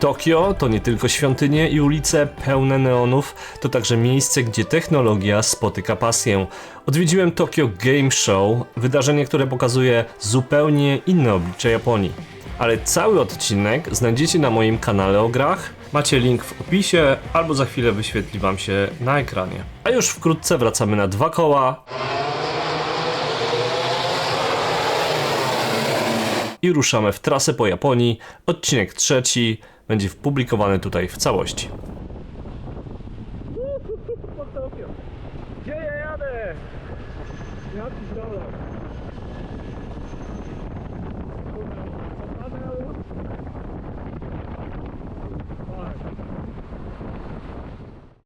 Tokio to nie tylko świątynie i ulice pełne neonów, to także miejsce, gdzie technologia spotyka pasję. Odwiedziłem Tokyo Game Show, wydarzenie, które pokazuje zupełnie inne oblicze Japonii. Ale cały odcinek znajdziecie na moim kanale o grach. Macie link w opisie, albo za chwilę wyświetli wam się na ekranie. A już wkrótce wracamy na dwa koła. I ruszamy w trasę po Japonii. Odcinek trzeci będzie publikowany tutaj w całości. Gdzie ja jadę? Ja pierdolę.